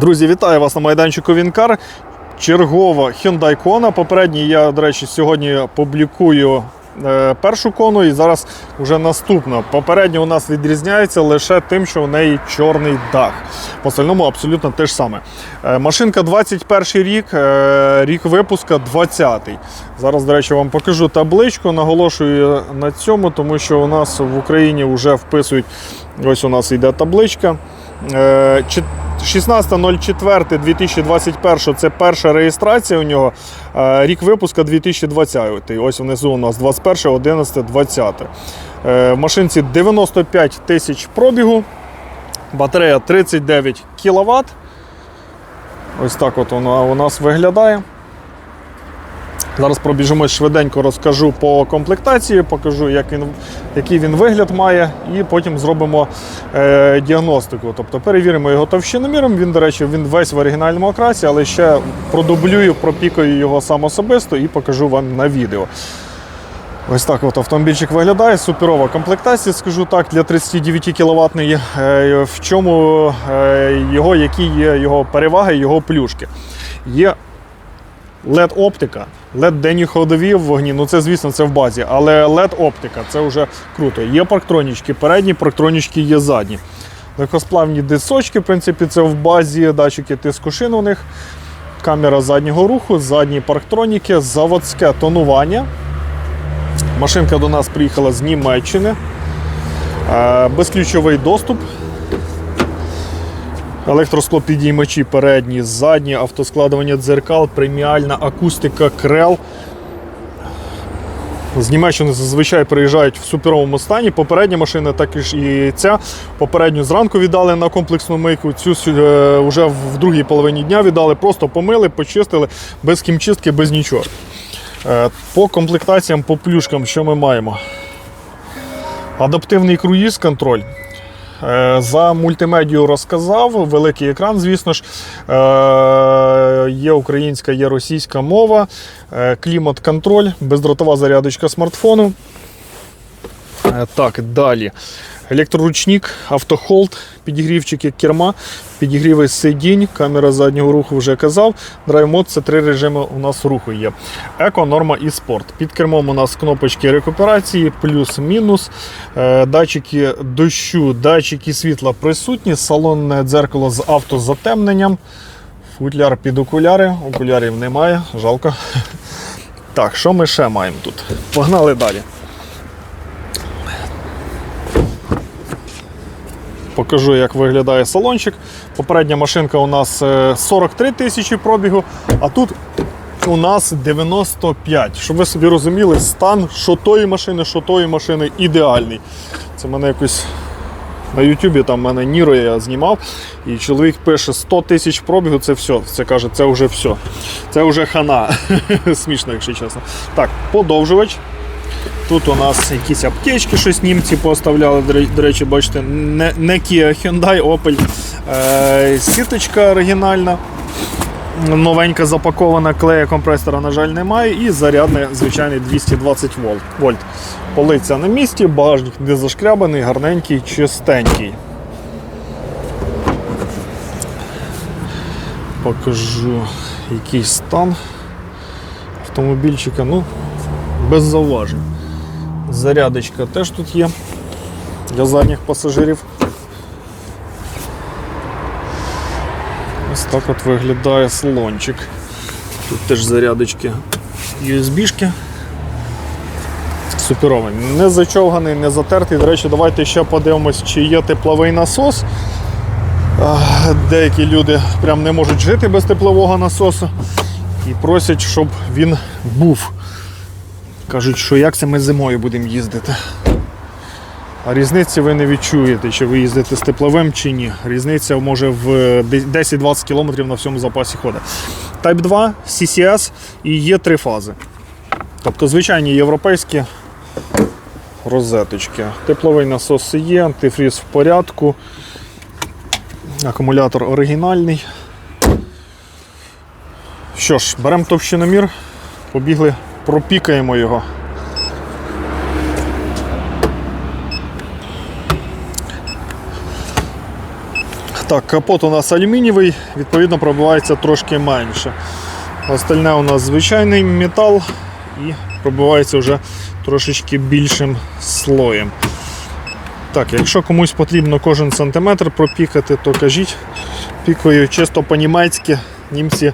Друзі, вітаю вас на майданчику Вінкар. Чергова Hyundai Kona. Попередній я, до речі, сьогодні публікую е, першу кону і зараз вже наступна. Попередня у нас відрізняється лише тим, що у неї чорний дах. В остальному абсолютно те ж саме. Е, машинка 21 рік, е, рік випуска 20-й. Зараз, до речі, вам покажу табличку. Наголошую на цьому, тому що у нас в Україні вже вписують. Ось у нас йде табличка. Е, чет- 16.04.2021 це перша реєстрація у нього. Е, Рік випуска 2020. Ось внизу у нас 21, 11, 20. Е, В машинці 95 тисяч пробігу. Батарея 39 кВт. Ось так от вона у нас виглядає. Зараз пробіжимось швиденько, розкажу по комплектації, покажу, як він, який він вигляд має, і потім зробимо е, діагностику. Тобто перевіримо його товщиноміром. Він, до речі, він весь в оригінальному окрасі, але ще продублюю, пропікаю його сам особисто і покажу вам на відео. Ось так от автомобільчик виглядає. Суперова комплектація, скажу так, для 39 кВт. В чому е, його, які є його переваги, його плюшки. Є LED-оптика, LED-денні ходові в вогні, ну це, звісно, це в базі, але LED-оптика це вже круто. Є парктронічки, передні, парктронічки є задні. Легкосплавні дисочки, в принципі, це в базі, датчики тиску шин у них, камера заднього руху, задні парктроніки, заводське тонування. Машинка до нас приїхала з Німеччини. Е, Безключовий доступ. Електросклопідіймачі передні, задні, автоскладування дзеркал, преміальна акустика крел. З Німеччини зазвичай приїжджають в суперовому стані. Попередня машина, так і ця. Попередню зранку віддали на комплексну мийку. Цю е, вже в другій половині дня віддали, просто помили, почистили, без хімчистки, без нічого. Е, По комплектаціям, по плюшкам, що ми маємо? Адаптивний круїз контроль. Е, За мультимедію розказав, великий екран, звісно ж. Е, Є українська, є російська мова, е, клімат-контроль, бездротова зарядочка смартфону. Так, далі. Електроручник, автохолд, підігрівчики керма, підігріви сидінь, камера заднього руху вже казав. Драйв-мод це три режими у нас руху є. Еко, норма і спорт. Під кермом у нас кнопочки рекуперації, плюс-мінус, е, датчики дощу, датчики світла присутні, салонне дзеркало з автозатемненням, футляр під окуляри. Окулярів немає, жалко. Так, що ми ще маємо тут? Погнали далі. Покажу, як виглядає салончик. Попередня машинка у нас е, 43 тисячі пробігу, а тут у нас 95. Щоб ви собі розуміли, стан що тої машини, що тої машини ідеальний. Це мене якось на Ютубі там мене Ніро я знімав, і чоловік пише 100 тисяч пробігу, це все. Це каже, це вже все. Це вже хана. Смішно, якщо чесно. Так, подовжувач. Тут у нас якісь аптечки, щось німці поставляли. До речі, бачите, не, не Kia, Hyundai, Opel. Е, сіточка оригінальна. Новенька запакована, клея компресора, на жаль, немає. І зарядний звичайний 220 вольт. Полиця на місці, багажник не зашкрябаний, гарненький, чистенький. Покажу який стан автомобільчика. Ну, без зауважень. Зарядочка теж тут є для задніх пасажирів. Ось так от виглядає салончик. Тут теж зарядочки USB-шки. Суперовий. Не зачовганий, не затертий. До речі, давайте ще подивимось, чи є тепловий насос. Деякі люди прям не можуть жити без теплового насосу і просять, щоб він був. Кажуть, що як це ми зимою будемо їздити. А різниці ви не відчуєте, чи ви їздите з тепловим чи ні. Різниця може в 10-20 км на всьому запасі ходить. Type 2, CCS і є три фази. Тобто звичайні європейські розеточки. Тепловий насос є, антифріз в порядку. Акумулятор оригінальний. Що ж, беремо товщиномір, побігли, пропікаємо його. Так, капот у нас алюмінієвий, відповідно пробивається трошки менше. Остальне у нас звичайний метал і пробивається вже трошечки більшим слоєм. Так, якщо комусь потрібно кожен сантиметр пропікати, то кажіть пікою чисто по-німецьки. Німці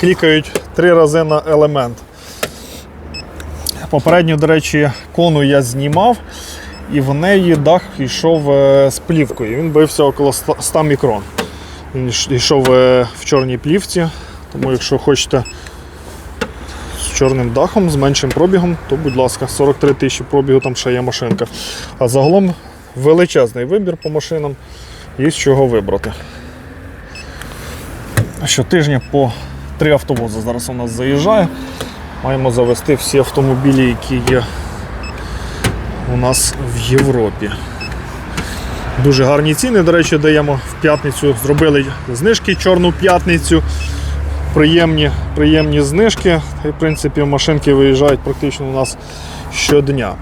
клікають три рази на елемент. Попередню, до речі, кону я знімав, і в неї дах йшов е, з плівкою. Він бився около 100 100 мікрон. Він йшов е, в чорній плівці, тому якщо хочете з чорним дахом, з меншим пробігом, то будь ласка, 43 тисячі пробігу там ще є машинка. А загалом величезний вибір по машинам, є з чого вибрати. Щотижня по три автовози зараз у нас заїжджає. Маємо завести всі автомобілі, які є у нас в Європі. Дуже гарні ціни, до речі, даємо в п'ятницю. Зробили знижки чорну п'ятницю. Приємні, приємні знижки. Й, в принципі, машинки виїжджають практично у нас щодня.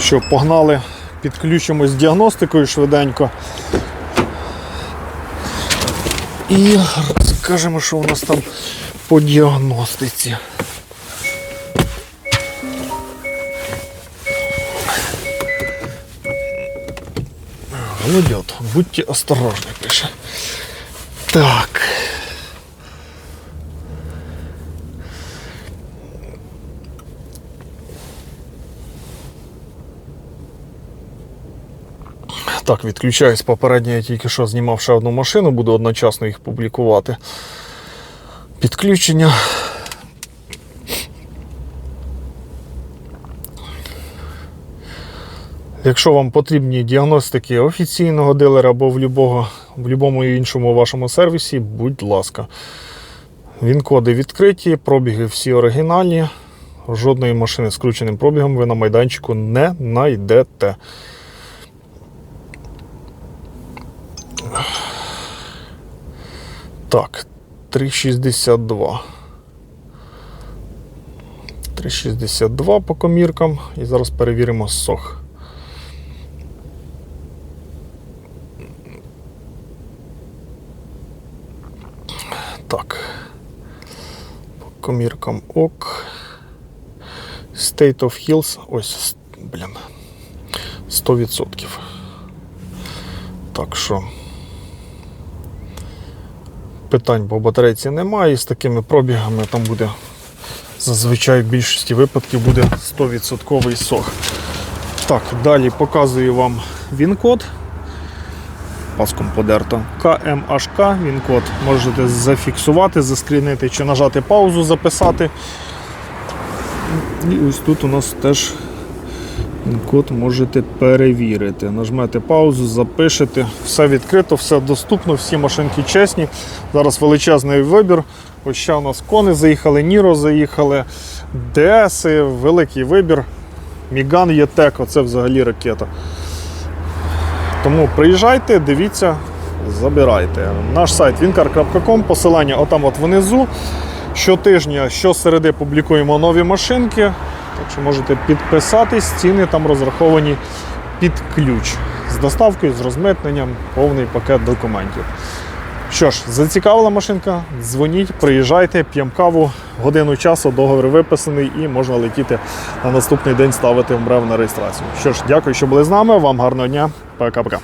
Що, погнали, підключимось з діагностикою швиденько. І скажемо, що у нас там по діагностиці. Голодят, будьте осторожны, пише. Так. Так, відключаюсь попередньо, я тільки що знімав ще одну машину, буду одночасно їх публікувати. Підключення. Якщо вам потрібні діагностики офіційного дилера або в любого, в будь-якому іншому вашому сервісі, будь ласка. Він-коди відкриті, пробіги всі оригінальні. Жодної машини з скрученим пробігом ви на майданчику не знайдете. Так, 3,62. 3,62 по коміркам. І зараз перевіримо сох. Так. По коміркам ок. State of Hills. Ось, блін. 100%. Так що. Питань по батарейці немає. І з такими пробігами там буде зазвичай в більшості випадків буде 100% сох. Так, далі показую вам він-код. Паском подерто. КМHК, він-код. Можете зафіксувати, заскрінити чи нажати паузу, записати. І ось тут у нас теж він-код можете перевірити. Нажмете паузу, запишете. Все відкрито, все доступно, всі машинки чесні. Зараз величезний вибір. Ось ще у нас кони заїхали, Ніро заїхали, ДСи, великий вибір. Міган Єтек, оце взагалі ракета. Тому приїжджайте, дивіться, забирайте. Наш сайт wincar.com, посилання отам от внизу. Щотижня, щосереди публікуємо нові машинки. Так можете підписатись, ціни там розраховані під ключ. З доставкою, з розмитненням, повний пакет документів. Що ж, зацікавила машинка? Дзвоніть, приїжджайте, п'ємо каву, годину часу, договір виписаний і можна летіти на наступний день ставити МРЕВ на реєстрацію. Що ж, дякую, що були з нами. Вам гарного дня. Пока-пока.